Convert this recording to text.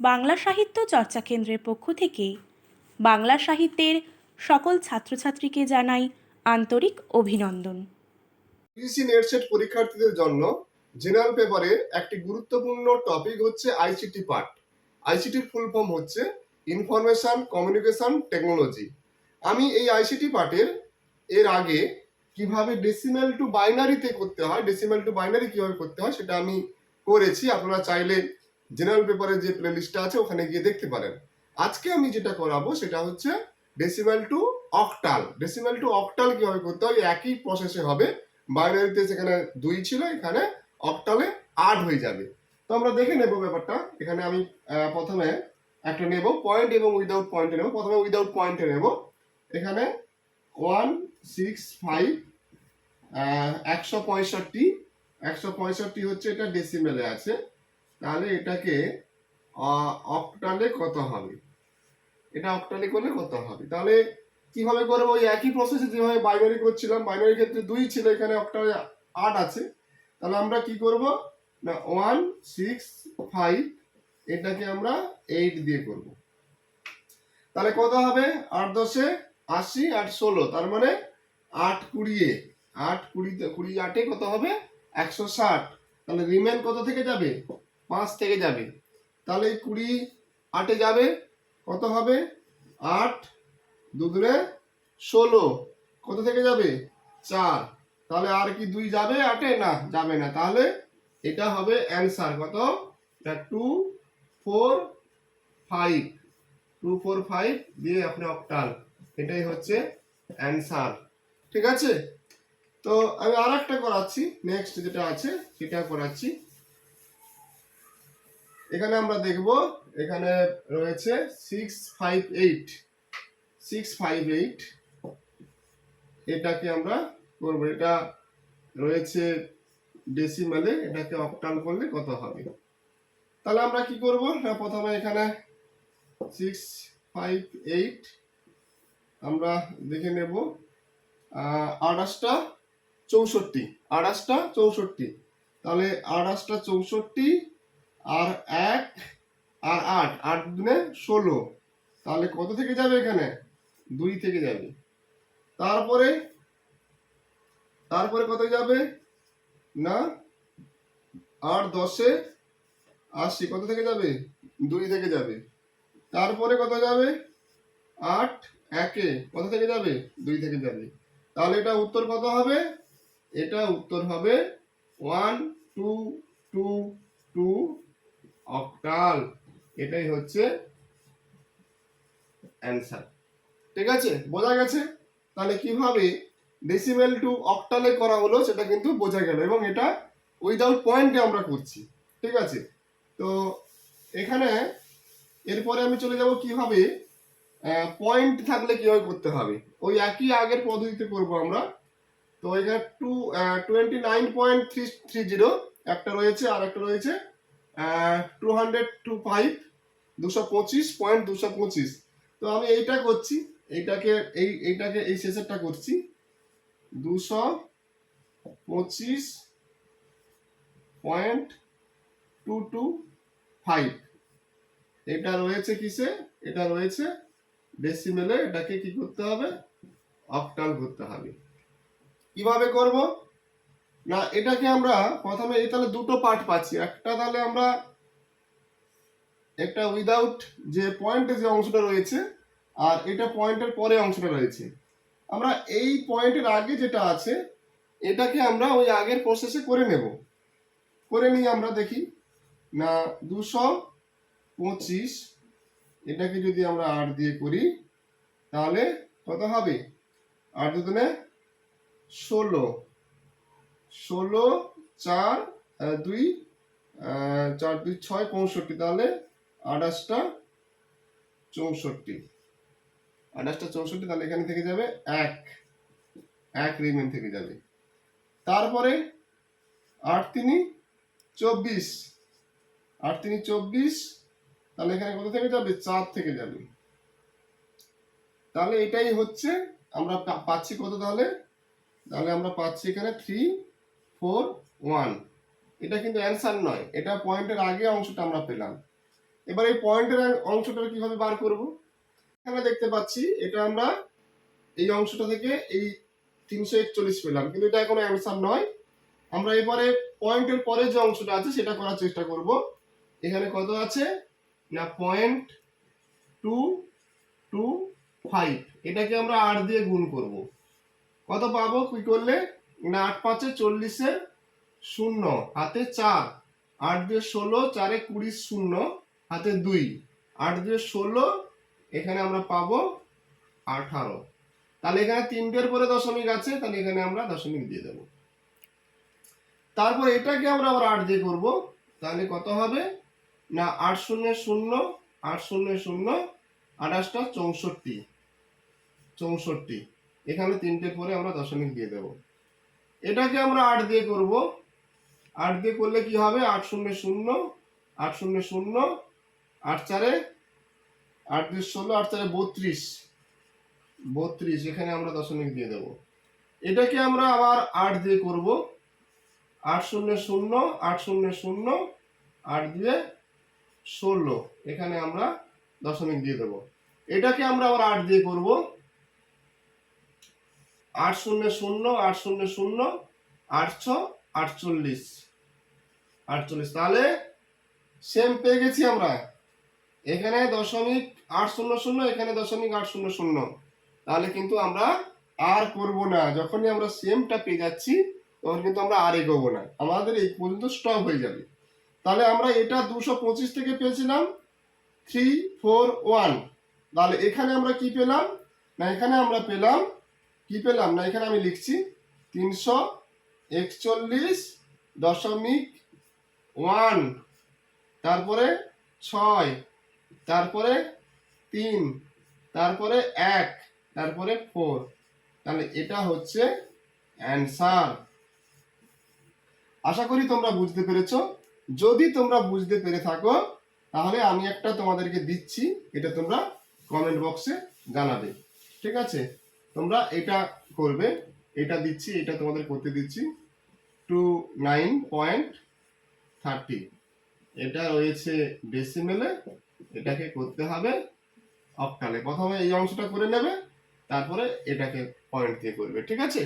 বাংলা সাহিত্য চর্চা কেন্দ্রের পক্ষ থেকে বাংলা সাহিত্যের সকল ছাত্রছাত্রীকে জানাই আন্তরিক অভিনন্দন। পিসি নেট সেট পরীক্ষার্থীদের জন্য জেনারেল পেপারে একটি গুরুত্বপূর্ণ টপিক হচ্ছে আইসিটি পার্ট আইসিটির ফুল ফর্ম হচ্ছে ইনফরমেশন কমিউনিকেশন টেকনোলজি আমি এই আইসিটি পার্টের এর আগে কীভাবে ডেসিমেল টু বাইনারিতে করতে হয় ডেসিমেল টু বাইনারি কীভাবে করতে হয় সেটা আমি করেছি, আপনারা চাইলে জেনারেল পেপারের যে প্লেলিস্টটা আছে, ওখানে গিয়ে দেখতে পারেন। আজকে আমি যেটা করাবো, সেটা হচ্ছে decimal to octal decimal to octal কীভাবে করতে হয়? একই প্রসেসে হবে। বাইনারিতে সেখানে দুই ছিল, এখানে অক্টালে আট হয়ে যাবে। তো আমরা দেখে নেব ব্যাপারটা। এখানে আমি প্রথমে একটা নেব পয়েন্ট এবং উইদাউট পয়েন্টে নেব। প্রথমে উইদাউট পয়েন্টে নেব। এখানে ওয়ান সিক্স ফাইভ একশো পঁয়ষট্টি। একশো পঁয়ষট্টি হচ্ছে এটা ডেসিমেলে আছে। তাহলে এটাকে অক্টালে কত হবে? এটা অক্টালে করলে কত হবে? তাহলে কীভাবে করব? ওই একই প্রসেসে যেভাবে বাইনারি করছিলাম বাইনারি ক্ষেত্রে দুই ছিল, এখানে অক্টালে আট আছে। তাহলে আমরা কি করব? না ওয়ান সিক্স ফাইভ এটাকে আমরা এইট দিয়ে করব। তাহলে কত হবে? আট দশে আশি, আট ষোলো। তার মানে আট কুড়িয়ে, আট কুড়িতে, কুড়ি আটে কত হবে? একশো ষাট। তাহলে রিমেন কত থেকে যাবে? পাঁচ থেকে যাবে। তাহলে কুড়ি আটে যাবে, কত হবে? আট দুগুণে ষোলো, কত থেকে যাবে? চার। তাহলে আর কি দুই যাবে আটে? না, যাবে না। তাহলে এটা হবে অ্যান্সার কত? Two four five two four five দিয়ে আপনি অক্টাল এটাই হচ্ছে অ্যান্সার ঠিক আছে? তো আমি আর একটা করাচ্ছি। নেক্সট যেটা আছে, সেটা করাচ্ছি। এখানে আমরা দেখব, এখানে রয়েছে six five eight six five eight এটাকে আমরা করব। এটা রয়েছে ডেসিমালে এটাকে অক্টাল করলে কত হবে? তাহলে আমরা কি করব? না প্রথমে এখানে সিক্স ফাইভ এইট আমরা দেখে নেব। আড়াশটা চৌষট্টি আড়াশটা চৌষট্টি। তাহলে আড়াশটা চৌষট্টি আর এক আর আট আট দিনে ষোলো। তাহলে কত থেকে যাবে এখানে? দুই থেকে যাবে। তারপরে তারপরে কত যাবে? না, আট দশে আশি, কত থেকে যাবে? দুই থেকে যাবে। তারপরে কত যাবে? আট একে, কত থেকে যাবে? দুই থেকে যাবে। তাহলে এটা উত্তর কত হবে? এটা উত্তর হবে one two two two octal. এটাই হচ্ছে অ্যান্সার ঠিক আছে? বোঝা গেছে? তাহলে কীভাবে ডেসিমেল টু অক্টালে করা হলো সেটা কিন্তু বোঝা গেল এবং এটা উইদাউট পয়েন্টে আমরা করছি। ঠিক আছে? তো এখানে এরপরে আমি চলে যাব কীভাবে পয়েন্ট থাকলে কীভাবে করতে হবে? ওই একই আগের পদ্ধতিতে করব আমরা। তো এখানে two twenty nine point three three zero একটা রয়েছে আর একটা রয়েছে টু হান্ড্রেড টু ফাইভ দুশো পঁচিশ পয়েন্ট দুশো পঁচিশ। তো আমি এইটা করছি, এইটাকে, এই এইটাকে, এই শেষেরটা করছি। দুশো পঁচিশ পয়েন্ট টু টু ফাইভ এটা রয়েছে কিসে? এটা রয়েছে ডেসিমেলে এটাকে কি করতে হবে? অক্টাল করতে হবে। কীভাবে করব? না, এটাকে আমরা প্রথমে এই তাহলে দুটো পার্ট পাচ্ছি। একটা তাহলে আমরা একটা উইদাউট যে পয়েন্টে যে অংশটা রয়েছে আর এটা পয়েন্টের পরে অংশটা রয়েছে। আমরা এই পয়েন্টের আগে যেটা আছে, এটাকে আমরা ওই আগের প্রসেসে করে নেব। করে নিয়ে আমরা দেখি, না, দুশো পঁচিশ, এটাকে যদি আমরা আট দিয়ে করি, তাহলে কত হবে? আট দুদিনে ষোলো। ষোলো, চার দুই চার, দুই, ছয়, পঁয়ষট্টি। তাহলে আঠাশটা চৌষট্টি। আঠাশটা চৌষট্টি, তাহলে এখানে থেকে যাবে এক। এক রিমেন থেকে যাবে। তারপরে আট তিনি চব্বিশ। আট তিনি চব্বিশ, তাহলে এখানে কত থেকে যাবে? চার থেকে যাবে। তাহলে এটাই হচ্ছে, আমরা পাচ্ছি কত তাহলে? তাহলে আমরা পাচ্ছি এখানে থ্রি ফোর, ওয়ান। এটা কিন্তু অ্যান্সার নয়। এটা পয়েন্টের আগে অংশটা আমরা পেলাম। এবার এই পয়েন্টের অংশটা কীভাবে বার করব? এখানে দেখতে পাচ্ছি, এটা আমরা এই অংশটা থেকে এই তিনশো একচল্লিশ পেলাম। কিন্তু এটা কোনো অ্যান্সার নয়। আমরা এবারে পয়েন্টের পরে যে অংশটা আছে, সেটা করার চেষ্টা করব। এখানে কত আছে? না, পয়েন্ট টু টু, ফাইভ। এটাকে আমরা আট দিয়ে গুণ করব। কত পাবো? কি করলে? না আট পাঁচে চল্লিশে শূন্য, হাতে চার, আট দিয়ে ষোলো, চারে কুড়ি শূন্য, হাতে দুই, আট দিয়ে ষোলো, এখানে আমরা পাবো আঠারো। তাহলে এখানে তিনটের পরে দশমিক আছে, তাহলে এখানে আমরা দশমিক দিয়ে দেবো। তারপর এটাকে আমরা আবার আট দিয়ে করব, তাহলে কত হবে? না, আট শূন্য শূন্য, আট শূন্য শূন্য, আঠাশটা চৌষট্টি চৌষট্টি। এখানে তিনটে পরে আমরা দশমিক দিয়ে দেব। এটাকে আমরা আট দিয়ে করব। আট দিয়ে করলে কি হবে? আট শূন্য শূন্য, আট শূন্য শূন্য, আট চারে আট দুই ষোলো, আট চারে বত্রিশ। বত্রিশ, এখানে আমরা দশমিক দিয়ে দেব। এটাকে আমরা আবার আট দিয়ে করব। আট শূন্য শূন্য, আট শূন্য শূন্য, আট দিয়ে ষোলো। এখানে আমরা দশমিক দিয়ে দেব। এটাকে আমরা আবার আট দিয়ে করব। আট শূন্য শূন্য আট শূন্য শূন্য আটশো, আটচল্লিশ। আটচল্লিশ। তাহলে সেম পেয়ে গেছি আমরা। এখানে দশমিক আট শূন্য শূন্য এখানে দশমিক আট শূন্য। শূন্য তাহলে কিন্তু আমরা আর করব না। যখনই আমরা সেমটা পেয়ে যাচ্ছি, তখন কিন্তু আমরা আর এগোবো না। আমাদের এই পর্যন্ত স্টপ হয়ে যাবে। তাহলে আমরা এটা দুশো পঁচিশ থেকে পেয়েছিলাম থ্রি ফোর ওয়ান তাহলে এখানে আমরা কি পেলাম? না, এখানে আমরা পেলাম কি পেলাম? না, এখানে আমি লিখছি তিনশো একচল্লিশ দশমিক ওয়ান, তারপরে ছয়, তারপরে তিন, তারপরে এক, তারপরে ফোর। তাহলে এটা হচ্ছে অ্যান্সার। আশা করি তোমরা বুঝতে পেরেছ। যদি তোমরা বুঝতে পেরে থাকো, তাহলে আমি একটা তোমাদেরকে দিচ্ছি, এটা তোমরা কমেন্ট বক্সে জানাবে। ঠিক আছে? তোমরা এটা করবে, এটা দিচ্ছি, এটা তোমাদের করতে দিচ্ছি টু নাইন পয়েন্ট থার্টি এটা রয়েছে ডেসিমেলে এটাকে করতে হবে অক্টালে প্রথমে এই অংশটা করে নেবে, তারপরে এটাকে পয়েন্ট দিয়ে করবে, ঠিক আছে?